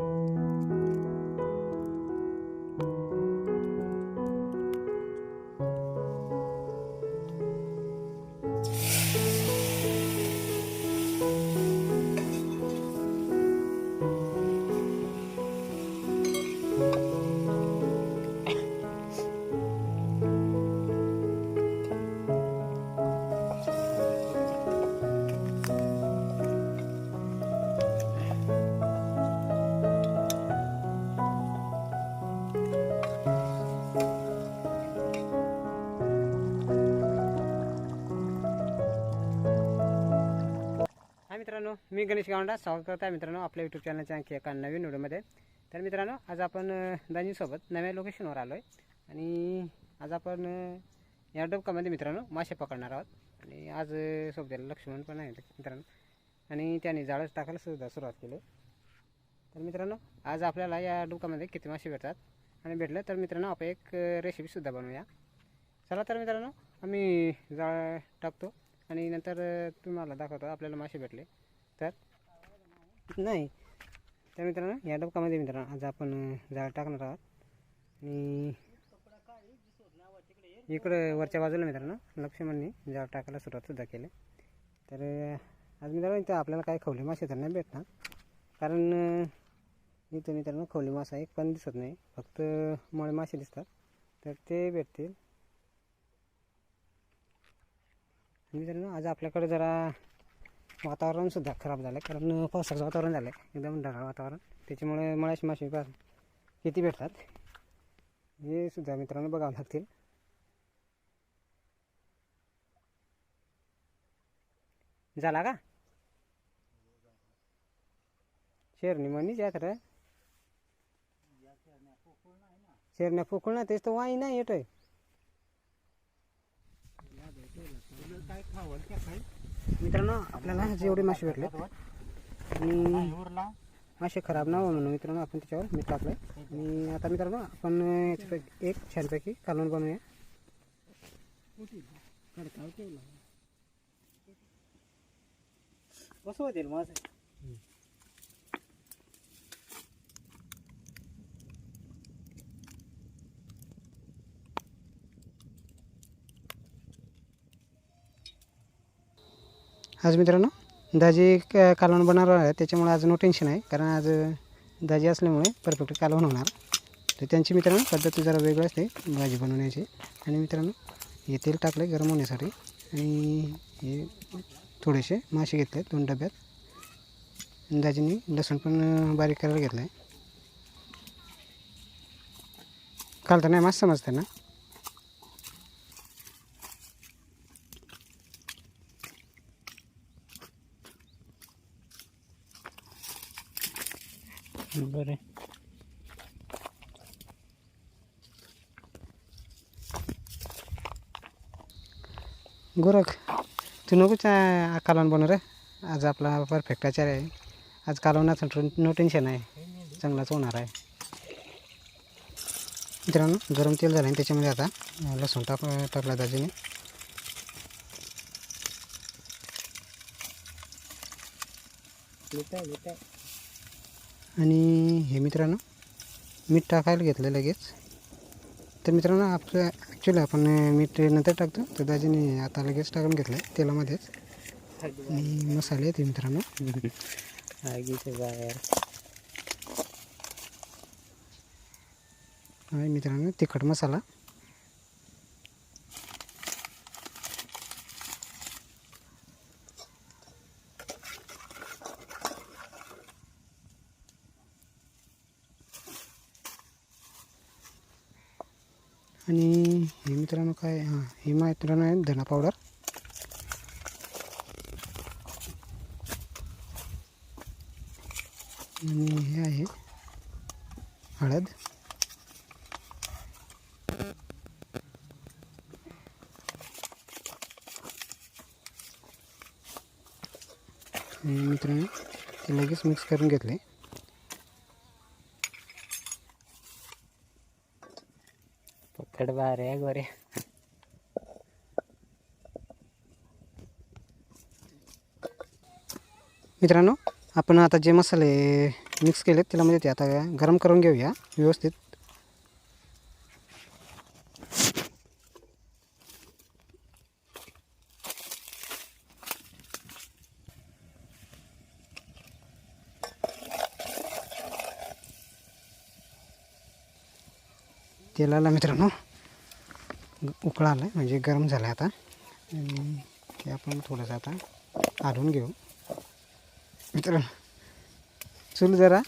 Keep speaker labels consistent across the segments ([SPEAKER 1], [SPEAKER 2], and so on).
[SPEAKER 1] Música मी गणेश गावंडा स्वागत करत आहे मित्रांनो आपल्या यूट्यूब चॅनलच्या आणखी एका नवीन व्हिडिओमध्ये तर मित्रांनो आज आपण अ, दाजींसोबत नव्या लोकेशनवर आलो आहे आणि आज आपण या डबकामध्ये मित्रांनो मासे पकडणार आहोत. आणि आज अ, सोबत लक्ष्मण पण आहे मित्रांनो. आणि त्याने जाळं टाकायला सुद्धा सुरुवात केली. तर मित्रांनो आज आपल्याला या डुबकामध्ये किती मासे भेटतात? आणि भेटलं तर मित्रांनो आपण एक रेसिपीसुद्धा बनवूया. चला तर मित्रांनो आम्ही जाळ टाकतो. आणि नंतर तुम्हाला दाखवतो आपल्याला मासे भेटले. तर नाही. तर मित्रांनो या डबकामध्ये मित्रांनो आज आपण अ, जाळ टाकणार आहोत. आणि इकडं वरच्या बाजूला मित्रांनो लक्ष्मणनी जाळ टाकायला सुरुवातसुद्धा केली. तर आज मित्रांनो इथं आपल्याला काय खवले मासे तर नाही भेटणार. कारण इथं मित्रांनो खवले मासा एक पण दिसत नाही. फक्त मळे मासे दिसतात. तर ते भेटतील. मित्रांनो आज आपल्याकडे जरा वातावरणसुद्धा खराब झालं आहे कारण पावसाचं वातावरण झालं आहे एकदम ढगाळ वातावरण. त्याच्यामुळे मळ्याची मासे पास किती भेटतात. हे सुद्धा मित्रांनो बघावं लागतील. झाला का? शेरणी म्हणीच या तर शेरण्या पोकळ ना तेच तर वाई नाही येतोय. मित्रांनो आपल्याला जेवढे मासे भेटले आणि मासे खराब ना हो म्हणून मित्रांनो आपण त्याच्यावर मीठ टाकलं आणि आता मित्रांनो आपण याच्यापैकी एक छानपैकी कालवण बनवूया.
[SPEAKER 2] कसं होतील माझं.
[SPEAKER 1] आज मित्रांनो दाजी क- कालवण बनवणार आहे. त्याच्यामुळे आज नो टेन्शन आहे. कारण आज दाजी असल्यामुळे परफेक्ट कालवण होणार. तर त्यांची मित्रांनो पद्धती जरा वेगळी असते भाजी बनवण्याची. आणि मित्रांनो हे तेल टाकलं आहे गरम होण्यासाठी. आणि हे थोडेसे मासे घेतले दोन डब्यात. आणि दाजींनी लसूण पण बारीक करायला घेतलं आहे काल तर नाही मास समजतं ना? बरं. गोरख तू नको चा कालवण बनव रे. आज आपला परफेक्ट आचार आहे. आज कालवणाचं नो टेन्शन आहे. चांगलाच होणार आहे. मित्रांनो गरम तेल झालं आणि त्याच्यामध्ये आता. लसूण टाक टाकला दाजीने.
[SPEAKER 2] येत
[SPEAKER 1] आणि हे मित्रांनो मीठ टाकायला घेतलं लगेच. तर मित्रांनो आपलं ॲक्च्युली आपण मीठ नंतर टाकतो. तर दाजीने आता लगेच टाकून घेतलं आहे तेलामध्येच. आणि मसाले आहेत मित्रांनो.
[SPEAKER 2] बाहेर
[SPEAKER 1] मित्रांनो तिखट मसाला. आणि हे मित्रांनो काय हां हे मित्रांनो आहे धना पावडर आणि हे आहे हळद. आणि मित्रांनो ते लगेच मिक्स करून घेतले.
[SPEAKER 2] पकड बाहेर आहे गोरे
[SPEAKER 1] मित्रांनो आपण आता जे मसाले मिक्स केलेत म्हणजे ते आता गरम करून घेऊया व्यवस्थित तेलाला मित्रांनो उकळा आला म्हणजे गरम झालं आहे आता ते आपण थोडंसं आता हलवून घेऊ. मित्रांनो चूल जरा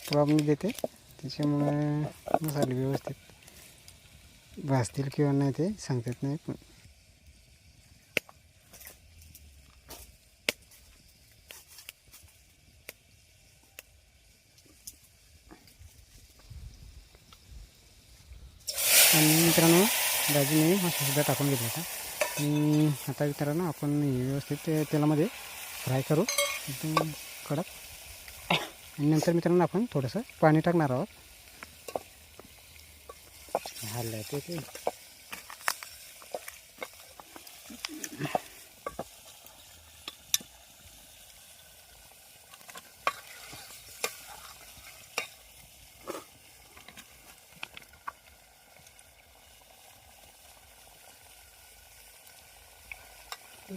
[SPEAKER 1] प्रॉब्लेम देते. त्याच्यामुळे मसाले व्यवस्थित भाजतील किंवा नाही ते सांगतात नाही पण. आणि मित्रांनो दाजीने सुद्धा टाकून घेतला होता. आणि आता मित्रांनो आपण व्यवस्थित ते तेलामध्ये फ्राय करू. एकदम कडक. आणि नंतर मित्रांनो आपण थोडंसं पाणी टाकणार आहोत.
[SPEAKER 2] हल्लं ते.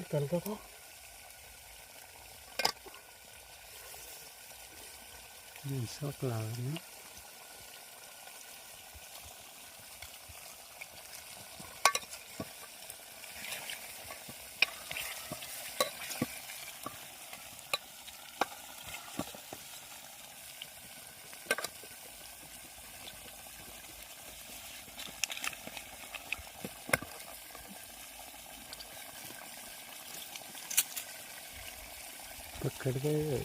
[SPEAKER 2] ते चालतं का
[SPEAKER 1] शॉक लावा ना
[SPEAKER 2] पकड गए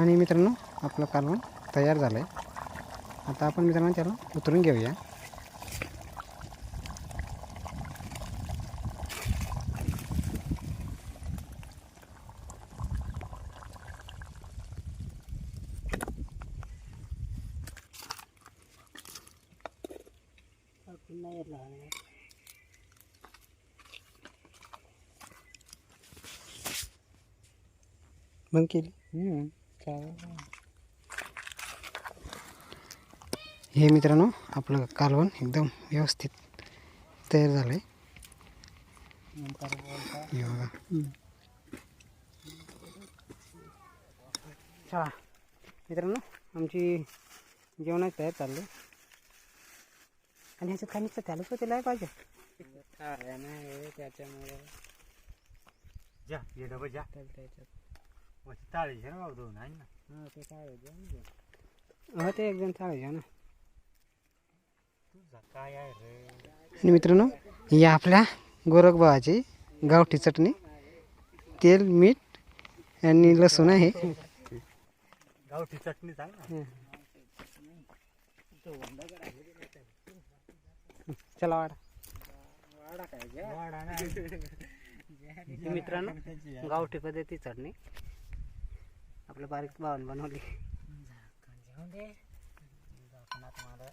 [SPEAKER 1] आणि मित्रांनो आपलं कालवण तयार झालं आहे आता आपण मित्रांनो त्याला उतरून घेऊया.
[SPEAKER 2] मग
[SPEAKER 1] बंद केली? हे मित्रांनो आपलं कालवण एकदम व्यवस्थित तयार झालं आहे हे मित्रांनो आमची जेवणाची तयार चालली आणि ह्याच्यात खाण्याचं त्यालाच होते पाहिजे.
[SPEAKER 2] काय नाही त्याच्यामुळे.
[SPEAKER 3] जा ये डबा जा.
[SPEAKER 2] त्याच्यात.
[SPEAKER 1] आणि मित्रांनो ही आपल्या गोरखबावाची गावठी चटणी तेल मीठ आणि लसूण आहे
[SPEAKER 3] गावठी ना
[SPEAKER 1] चला वाडा
[SPEAKER 2] वाडा काय
[SPEAKER 1] मित्रांनो गावठी पद्धती चटणी आपल्या बारीक भावान बनवली.
[SPEAKER 2] जाऊन दे झाकणात मला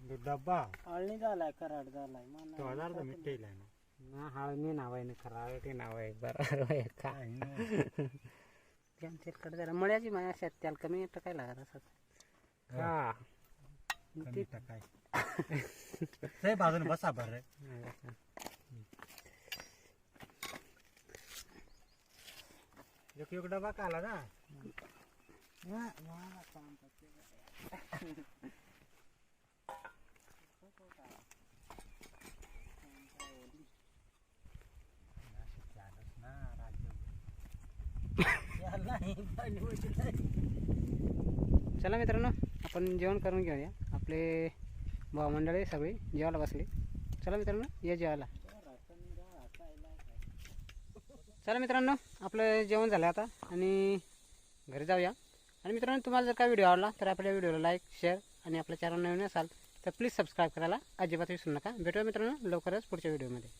[SPEAKER 3] तो डब्बा.
[SPEAKER 2] अळणी झालाय कराड झालाय. मला
[SPEAKER 3] तो हजार तर मिठेल आहे ना.
[SPEAKER 1] नाव आहे ना खरं ते नाव आहे का?
[SPEAKER 3] काय
[SPEAKER 1] जरा मळ्याची माझ्या शेत त्याला कमी टाकाय लागत असत हा.
[SPEAKER 3] कमी टाकाय ते बाजूने बसा बरं. एक एक डबा काला ना.
[SPEAKER 1] चला मित्रांनो आपण जेवण करून घेऊया. आपले भाऊ मंडळी सगळी जेवायला बसली. चला मित्रांनो या जेवायला. चला मित्रांनो आपलं जेवण झालं आता आणि घरी जाऊया. आणि मित्रांनो तुम्हाला जर का व्हिडिओ आवडला तर आपल्या व्हिडिओला लाईक शेअर आणि आपल्या चॅनल नवीन असाल तर प्लीज सबस्क्राईब करायला अजिबात विसरू नका. भेटूया मित्रांनो लवकरच पुढच्या व्हिडिओमध्ये.